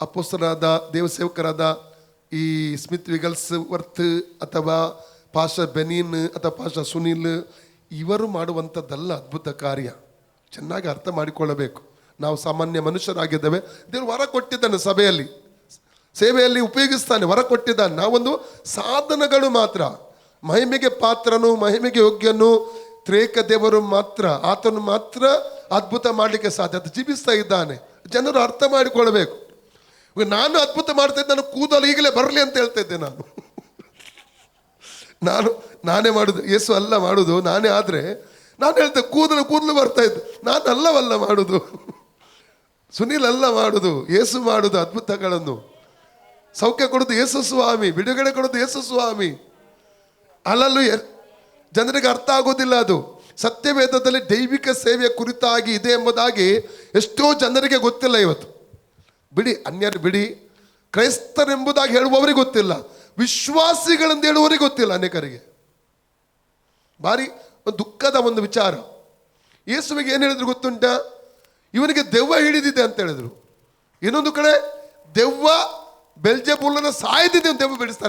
ಅಪ್ಪೋಸ್ತರಾದ ದೇವಸೇವಕರಾದ ಈ Smith ವಿಗಲ್ಸ್ worth ಅಥವಾ ಪಾಷ ಬೆನೀನ್ ಅಥವಾ ಪಾಷ ಸುನೀಲ್ ಇವರು ಮಾಡುವಂಥದ್ದಲ್ಲ ಅದ್ಭುತ ಕಾರ್ಯ. ಚೆನ್ನಾಗಿ ಅರ್ಥ ಮಾಡಿಕೊಳ್ಳಬೇಕು. ನಾವು ಸಾಮಾನ್ಯ ಮನುಷ್ಯರಾಗಿದ್ದೇವೆ. ದೇವರು ವರ ಕೊಟ್ಟಿದ್ದಾನೆ ಸಭೆಯಲ್ಲಿ. ಸೇವೆಯಲ್ಲಿ ಉಪಯೋಗಿಸ್ತಾನೆ, ವರ ಕೊಟ್ಟಿದ್ದಾನೆ. ನಾವೊಂದು ಸಾಧನಗಳು ಮಾತ್ರ. ಮಹಿಮೆಗೆ ಪಾತ್ರನು, ಮಹಿಮೆಗೆ ಯೋಗ್ಯನು, ತ್ರೇಕ ದೇವರು ಮಾತ್ರ, ಆತನು ಮಾತ್ರ ಅದ್ಭುತ ಮಾಡಲಿಕ್ಕೆ ಸಾಧ್ಯ. ಜೀವಿಸ್ತಾ ಇದ್ದಾನೆ. ಜನರು ಅರ್ಥ ಮಾಡಿಕೊಳ್ಬೇಕು ಇವಾಗ ನಾನು ಅದ್ಭುತ ಮಾಡ್ತಾ ಇದ್ದೆ ನಾನು ಕೂದಲು ಈಗಲೇ ಬರಲಿ ಅಂತ ಹೇಳ್ತಾ ಇದ್ದೆ ನಾನು. ನಾನು, ನಾನೇ ಮಾಡುದು, ಯೇಸು ಅಲ್ಲ ಮಾಡುದು, ನಾನೇ ಆದರೆ ನಾನು ಹೇಳ್ತೆ ಕೂದಲು ಕೂದಲು ಬರ್ತಾ ಇದ್ದೆ ನಾನು ಅಲ್ಲವಲ್ಲ ಮಾಡುದು. ಸುನೀಲ್ ಅಲ್ಲ ಮಾಡುದು, ಯೇಸು ಮಾಡುದು ಅದ್ಭುತಗಳನ್ನು. ಸೌಖ್ಯ ಕೊಡೋದು ಯೇಸು ಸ್ವಾಮಿ, ಬಿಡುಗಡೆ ಕೊಡೋದು ಯೇಸು ಸ್ವಾಮಿ. ಅಲ್ಲಲ್ಲೂ ಜನರಿಗೆ ಅರ್ಥ ಆಗೋದಿಲ್ಲ ಅದು. ಸತ್ಯವೇದದಲ್ಲಿ ದೈವಿಕ ಸೇವೆಯ ಕುರಿತಾಗಿ ಇದೆ ಎಂಬುದಾಗಿ ಎಷ್ಟೋ ಜನರಿಗೆ ಗೊತ್ತಿಲ್ಲ ಇವತ್ತು. ಬಿಡಿ, ಅನ್ಯರು ಬಿಡಿ. ಕ್ರೈಸ್ತರೆಂಬುದಾಗಿ ಹೇಳುವವರಿಗೆ ಗೊತ್ತಿಲ್ಲ. ವಿಶ್ವಾಸಿಗಳೆಂದು ಹೇಳುವವರಿಗೆ ಗೊತ್ತಿಲ್ಲ ಅನೇಕರಿಗೆ. ಭಾರಿ ಒಂದು ದುಃಖದ ಒಂದು ವಿಚಾರ. ಯೇಸುವಿಗೆ ಏನು ಹೇಳಿದ್ರು ಗೊತ್ತುಂಟ? ಇವನಿಗೆ ದೆವ್ವ ಹಿಡಿದಿದೆ ಅಂತ ಹೇಳಿದ್ರು. ಇನ್ನೊಂದು ಕಡೆ ದೆವ್ವ ಬೆಲ್ಜಬೂಲನ ಸಾಯ್ದಿದೆ ದೆವ್ವ ಬಿಡಿಸ್ತಾನೆ ಅಂತ